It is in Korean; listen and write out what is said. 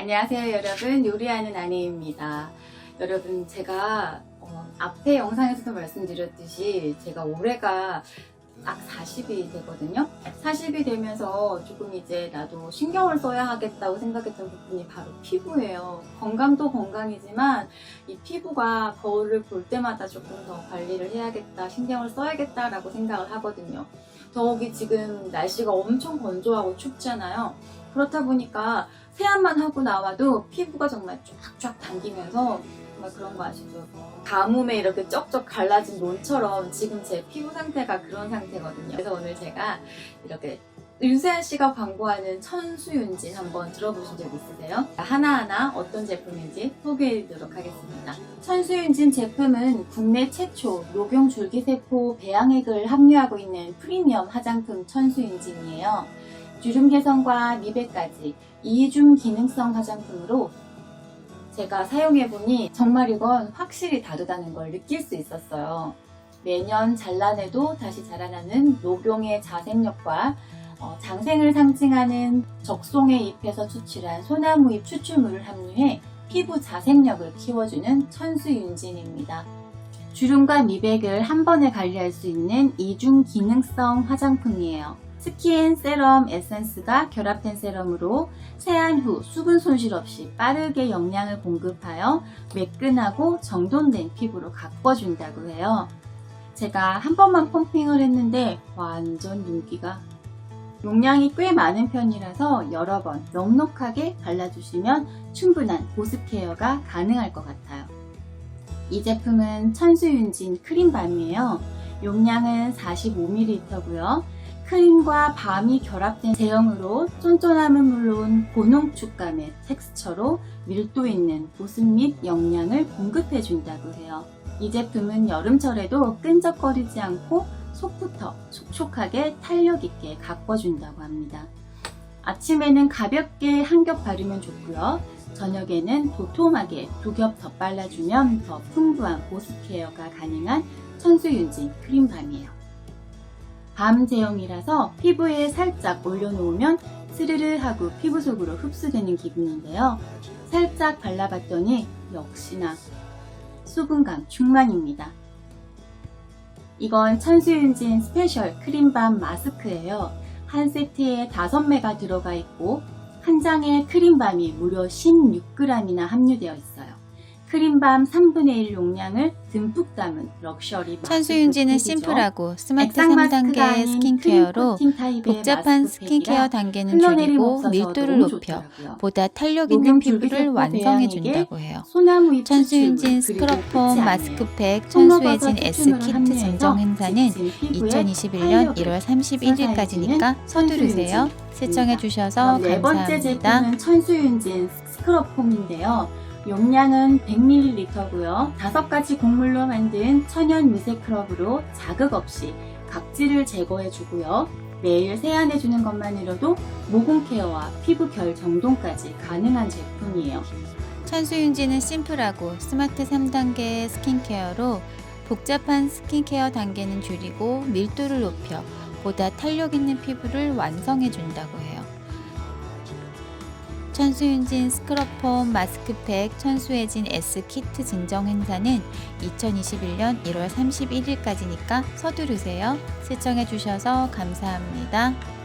안녕하세요 여러분. 요리하는 아내입니다. 여러분 제가 어, 앞에 영상에서도 말씀드렸듯이 제가 올해가 딱 40이 되거든요. 40이 되면서 조금 이제 나도 신경을 써야 하겠다고 생각했던 부분이 바로 피부예요. 건강도 건강이지만 이 피부가 거울을 볼 때마다 조금 더 관리를 해야겠다 신경을 써야겠다 라고 생각을 하거든요 더욱이 지금 날씨가 엄청 건조하고 춥잖아요 그렇다 보니까 세안만 하고 나와도 피부가 정말 쫙쫙 당기면서 정말 그런 거 아시죠? 가뭄에 이렇게 쩍쩍 갈라진 논처럼 지금 제 피부 상태가 그런 상태거든요. 그래서 오늘 제가 이렇게 윤세아 씨가 광고하는 천수윤진 한번 들어보신 적 있으세요? 하나하나 어떤 제품인지 소개해드리도록 하겠습니다. 천수윤진 제품은 국내 최초 녹용 줄기세포 배양액을 함유하고 있는 프리미엄 화장품 천수윤진이에요. 주름 개선과 미백까지 이중 기능성 화장품으로 제가 사용해보니 정말 이건 확실히 다르다는 걸 느낄 수 있었어요. 매년 잘라내도 다시 자라나는 녹용의 자생력과 어, 장생을 상징하는 적송의 잎에서 추출한 소나무 잎 추출물을 함유해 피부 자생력을 키워주는 천수윤진입니다. 주름과 미백을 한 번에 관리할 수 있는 이중 기능성 화장품이에요. 스킨, 세럼, 에센스가 결합된 세럼으로 세안 후 수분 손실 없이 빠르게 영양을 공급하여 매끈하고 정돈된 피부로 가꿔준다고 해요. 제가 한 번만 펌핑을 했는데 완전 윤기가 용량이 꽤 많은 편이라서 여러 번 넉넉하게 발라주시면 충분한 보습 케어가 가능할 것 같아요. 이 제품은 천수윤진 크림밤이에요. 용량은 45ml고요. 크림과 밤이 결합된 제형으로 쫀쫀함은 물론 고농축감의 텍스처로 밀도 있는 보습 및 영양을 공급해준다고 해요. 이 제품은 여름철에도 끈적거리지 않고 속부터 촉촉하게 탄력 있게 가꿔준다고 합니다. 아침에는 가볍게 한 겹 바르면 좋고요. 저녁에는 도톰하게 두 겹 더 발라주면 더 풍부한 보습 케어가 가능한 천수윤진 크림밤이에요. 밤 제형이라서 피부에 살짝 올려놓으면 스르르 하고 피부 속으로 흡수되는 기분인데요. 살짝 발라봤더니 역시나 수분감 충만입니다. 이건 천수윤진 스페셜 크림밤 마스크예요. 한 세트에 5매가 들어가 있고 한 장에 크림밤이 무려 16g이나 함유되어 있어요. 크림밤 3분의 1 용량을 듬뿍 담은 럭셔리 천수윤지는. 심플하고 스마트 액상 마스크가 3단계 아닌 스킨케어로 복잡한 스킨케어 단계는 줄이고 밀도를 높여. 보다 탄력 있는 피부를 완성해 준다고 해요. 천수윤진 스크럽폼 마스크팩 송로버섯 천수해진 S 추출물을 키트 함유해서 증정 행사는 지친 피부에 2021년 1월 31일까지니까 서두르세요. 시청해 주셔서 그럼 네 번째 감사합니다. 제품은 천수윤진 스크럽폼인데요. 용량은 100ml고요. 다섯 가지 곡물로 만든 천연 미세 크럽으로 자극 없이 각질을 제거해 주고요. 매일 세안해 주는 것만으로도 모공 케어와 피부 결 정돈까지 가능한 제품이에요. 천수윤지는 심플하고 스마트 3단계의 스킨케어로 복잡한 스킨케어 단계는 줄이고 밀도를 높여 보다 탄력 있는 피부를 완성해 준다고 해요. 천수윤진 스크럽폼 마스크팩 천수해진 S 키트 증정 행사는 2021년 1월 31일까지니까 서두르세요. 시청해 주셔서 감사합니다.